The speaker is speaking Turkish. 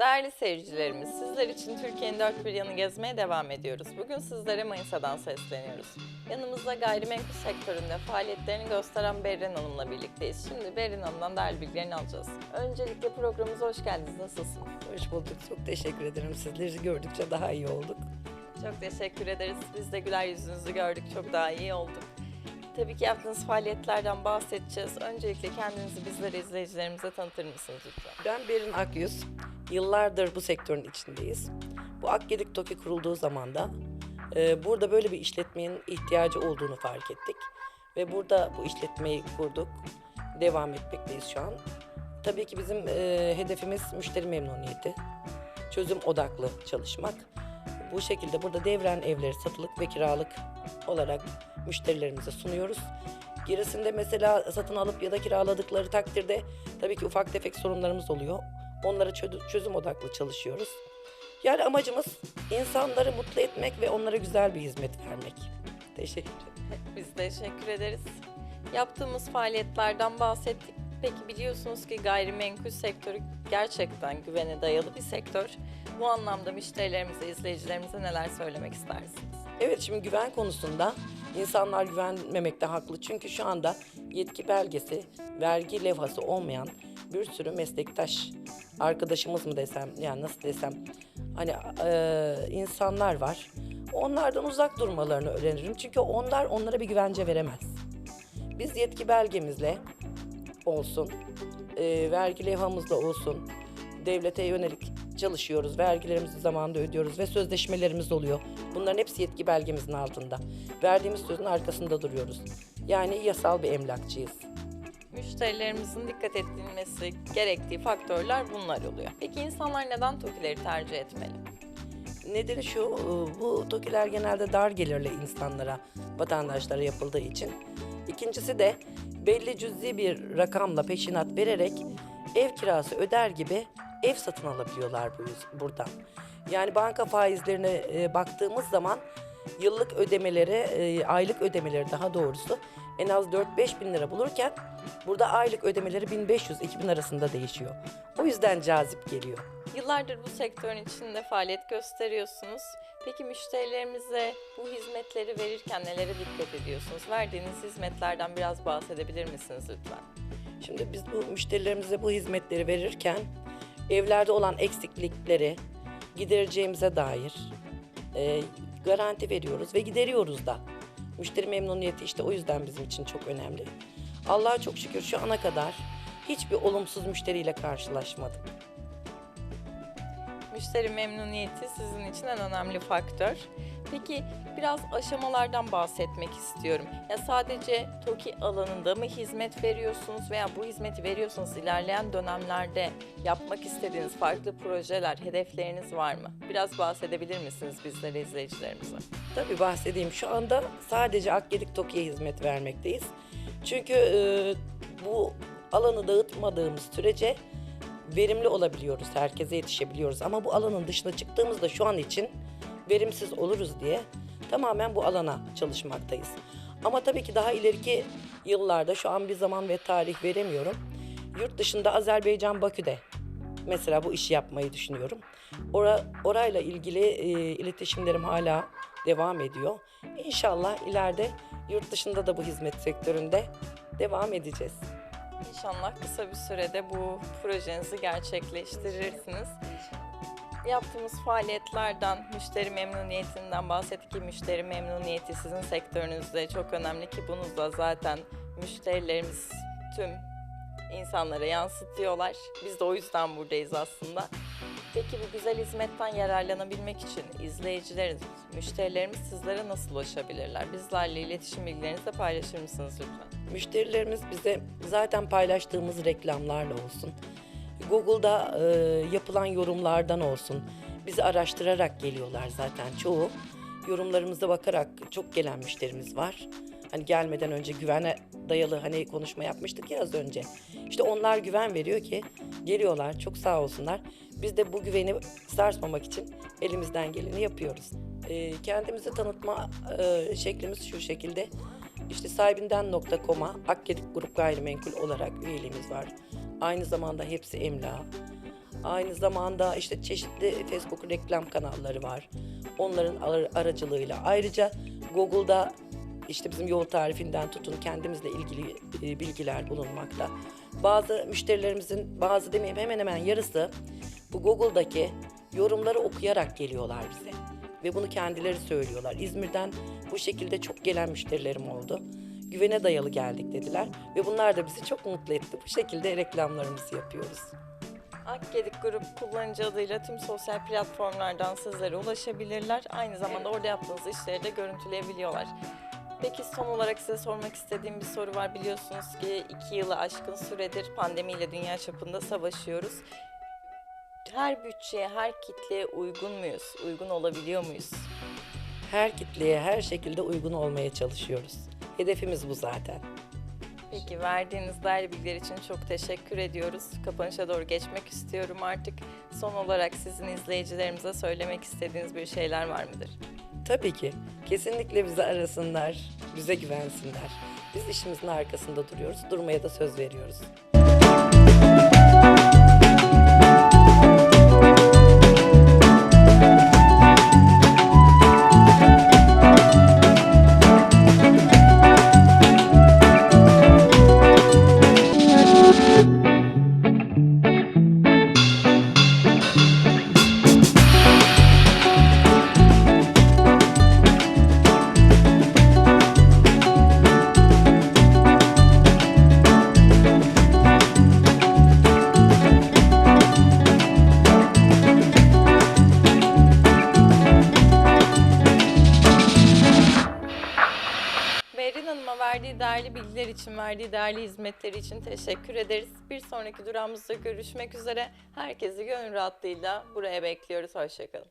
Değerli seyircilerimiz, sizler için Türkiye'nin dört bir yanı gezmeye devam ediyoruz. Bugün sizlere Manisa'dan sesleniyoruz. Yanımızda gayrimenkul sektöründe faaliyetlerini gösteren Berrin Hanım'la birlikteyiz. Şimdi Berrin Hanım'dan değerli bilgilerini alacağız. Öncelikle programımıza hoş geldiniz. Nasılsınız? Hoş bulduk. Çok teşekkür ederim. Sizleri gördükçe daha iyi olduk. Çok teşekkür ederiz. Biz de güler yüzünüzü gördük. Çok daha iyi olduk. Tabii ki yaptığınız faaliyetlerden bahsedeceğiz. Öncelikle kendinizi bizlere, izleyicilerimize tanıtır mısınız lütfen? Ben Berin Akyüz. Yıllardır bu sektörün içindeyiz. Bu Akgedik TOKİ kurulduğu zaman da e, burada böyle bir işletmenin ihtiyacı olduğunu fark ettik. Ve burada bu işletmeyi kurduk. Devam etmekteyiz şu an. Tabii ki bizim e, hedefimiz müşteri memnuniyeti. Çözüm odaklı çalışmak. Bu şekilde burada devren evleri satılık ve kiralık olarak müşterilerimize sunuyoruz. Gerisinde mesela satın alıp ya da kiraladıkları takdirde tabii ki ufak tefek sorunlarımız oluyor. Onlara çö- çözüm odaklı çalışıyoruz. Yani amacımız insanları mutlu etmek ve onlara güzel bir hizmet vermek. Teşekkür ederim. Biz teşekkür ederiz. Yaptığımız faaliyetlerden bahsettik. Peki biliyorsunuz ki gayrimenkul sektörü gerçekten güvene dayalı bir sektör. Bu anlamda müşterilerimize, izleyicilerimize neler söylemek istersiniz? Evet şimdi güven konusunda insanlar güvenmemekte haklı. Çünkü şu anda yetki belgesi, vergi levhası olmayan bir sürü meslektaş arkadaşımız mı desem yani nasıl desem hani eee, insanlar var. Onlardan uzak durmalarını öneririm. Çünkü onlar onlara bir güvence veremez. Biz yetki belgemizle olsun, eee, vergi levhamızla olsun, devlete yönelik çalışıyoruz. Vergilerimizi zamanında ödüyoruz ve sözleşmelerimiz oluyor. Bunların hepsi yetki belgemizin altında. Verdiğimiz sözün arkasında duruyoruz. Yani yasal bir emlakçıyız. Müşterilerimizin dikkat edilmesi gerektiği faktörler bunlar oluyor. Peki insanlar neden TOKİ'leri tercih etmeli? Nedeni şu, e, bu TOKİ'ler genelde dar gelirli insanlara, vatandaşlara yapıldığı için. İkincisi de belli cüzi bir rakamla peşinat vererek ev kirası öder gibi ev satın alabiliyorlar buradan. Yani banka faizlerine e, baktığımız zaman yıllık ödemeleri, e, aylık ödemeleri daha doğrusu en az 4-5 bin lira bulurken burada aylık ödemeleri 1500-2000 arasında değişiyor. O yüzden cazip geliyor. Yıllardır bu sektörün içinde faaliyet gösteriyorsunuz. Peki müşterilerimize bu hizmetleri verirken nelere dikkat ediyorsunuz? Verdiğiniz hizmetlerden biraz bahsedebilir misiniz lütfen? Şimdi biz bu müşterilerimize bu hizmetleri verirken evlerde olan eksiklikleri gidereceğimize dair e, garanti veriyoruz ve gideriyoruz da. Müşteri memnuniyeti işte o yüzden bizim için çok önemli. Allah'a çok şükür şu ana kadar hiçbir olumsuz müşteriyle karşılaşmadım. Müşteri memnuniyeti sizin için en önemli faktör. Peki biraz aşamalardan bahsetmek istiyorum. Ya sadece TOKİ alanında mı hizmet veriyorsunuz veya bu hizmeti veriyorsanız ilerleyen dönemlerde yapmak istediğiniz farklı projeler, hedefleriniz var mı? Biraz bahsedebilir misiniz bizlere, izleyicilerimize? Tabii bahsedeyim. Şu anda sadece Akgedik TOKİ'ye hizmet vermekteyiz. Çünkü e, bu alanı dağıtmadığımız sürece verimli olabiliyoruz, herkese yetişebiliyoruz. Ama bu alanın dışına çıktığımızda şu an için verimsiz oluruz diye tamamen bu alana çalışmaktayız. Ama tabii ki daha ileriki yıllarda şu an bir zaman ve tarih veremiyorum. Yurt dışında Azerbaycan Bakü'de mesela bu işi yapmayı düşünüyorum. Ora, orayla ilgili e, iletişimlerim hala devam ediyor. İnşallah ileride yurt dışında da bu hizmet sektöründe devam edeceğiz. İnşallah kısa bir sürede bu projenizi gerçekleştirirsiniz. Yaptığımız faaliyetlerden, müşteri memnuniyetinden bahsettik ki müşteri memnuniyeti sizin sektörünüzde çok önemli ki bunu da zaten müşterilerimiz tüm insanlara yansıtıyorlar. Biz de o yüzden buradayız aslında. Peki bu güzel hizmetten yararlanabilmek için izleyicilerimiz, müşterilerimiz sizlere nasıl ulaşabilirler? Bizlerle iletişim bilgilerinizi de paylaşır mısınız lütfen? Müşterilerimiz bize zaten paylaştığımız reklamlarla olsun, Google'da e, yapılan yorumlardan olsun, bizi araştırarak geliyorlar zaten çoğu. Yorumlarımıza bakarak çok gelen müşterimiz var. Hani gelmeden önce güvene dayalı hani konuşma yapmıştık ya az önce. İşte onlar güven veriyor ki geliyorlar çok sağ olsunlar. Biz de bu güveni sarsmamak için elimizden geleni yapıyoruz. E, kendimizi tanıtma e, şeklimiz şu şekilde. İşte sahibinden.com'a Akgedik Grup Gayrimenkul olarak üyeliğimiz var. Aynı zamanda hepsi emlak. Aynı zamanda işte çeşitli Facebook reklam kanalları var. Onların ar- aracılığıyla. Ayrıca Google'da işte bizim yol tarifinden tutun kendimizle ilgili e, bilgiler bulunmakta. Bazı müşterilerimizin, bazı demeyeyim hemen hemen yarısı bu Google'daki yorumları okuyarak geliyorlar bize. Ve bunu kendileri söylüyorlar. İzmir'den bu şekilde çok gelen müşterilerim oldu. Güvene dayalı geldik dediler ve bunlar da bizi çok mutlu etti. Bu şekilde reklamlarımızı yapıyoruz. Akgedik Grup kullanıcı adıyla tüm sosyal platformlardan sizlere ulaşabilirler. Aynı zamanda orada yaptığınız işleri de görüntüleyebiliyorlar. Peki son olarak size sormak istediğim bir soru var. Biliyorsunuz ki iki yılı aşkın süredir pandemiyle dünya çapında savaşıyoruz. Her bütçeye, her kitleye uygun muyuz? Uygun olabiliyor muyuz? Her kitleye her şekilde uygun olmaya çalışıyoruz. Hedefimiz bu zaten. Peki verdiğiniz değerli bilgiler için çok teşekkür ediyoruz. Kapanışa doğru geçmek istiyorum artık. Son olarak sizin izleyicilerimize söylemek istediğiniz bir şeyler var mıdır? Tabii ki. Kesinlikle bizi arasınlar, bize güvensinler. Biz işimizin arkasında duruyoruz, durmaya da söz veriyoruz. Verdiği değerli bilgiler için, verdiği değerli hizmetleri için teşekkür ederiz. Bir sonraki durağımızda görüşmek üzere. Herkesi gönül rahatlığıyla buraya bekliyoruz. Hoşçakalın.